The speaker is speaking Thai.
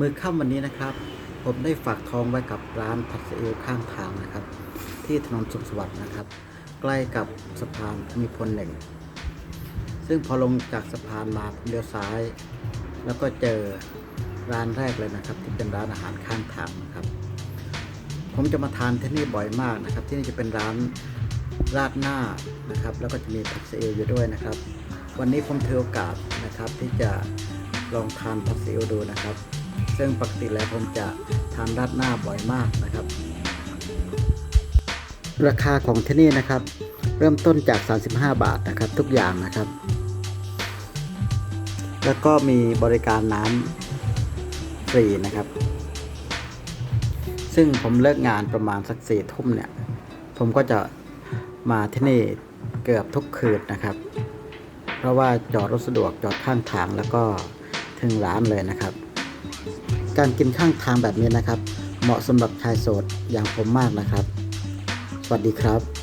มือค่ำวันนี้นะครับ ผมได้ฝากทองไว้กับร้านผัดซีอิ๊วข้างทางนะครับ ที่ถนนสุขสวัสดิ์นะครับ ใกล้กับสะพานภูมิพลหนึ่งซึ่งพอลงจากสะพานมาเลี้ยวซ้าย แล้วก็เจอร้านแรกเลยนะครับ ที่เป็นร้านอาหารข้างทางนะครับ ผมจะมาทานที่นี่บ่อยมากนะครับ ที่นี่จะเป็นร้านราดหน้านะครับ แล้วก็จะมีผัดซีอิ๊วอยู่ด้วยนะครับ วันนี้ผมถือโอกาสนะครับที่จะลองทานผัดซีอิ๊วดูนะครับ ซึ่งปกติแล้วผมจะทานราดหน้าบ่อยมากนะครับ ราคาของที่นี่นะครับ เริ่มต้นจาก 35 บาทนะครับ ทุกอย่างนะครับ แล้วก็มีบริการน้ำฟรีนะครับ ซึ่งผมเลิกงานประมาณสักสี่ทุ่มเนี่ย ผมก็จะมาที่นี่เกือบทุกคืนนะครับ เพราะว่าจอดรถสะดวกจอดข้างทางแล้วก็ถึงร้านเลยนะครับ การกินข้างทางแบบนี้นะครับ เหมาะสำหรับชายโสดอย่างผมมากนะครับ สวัสดีครับ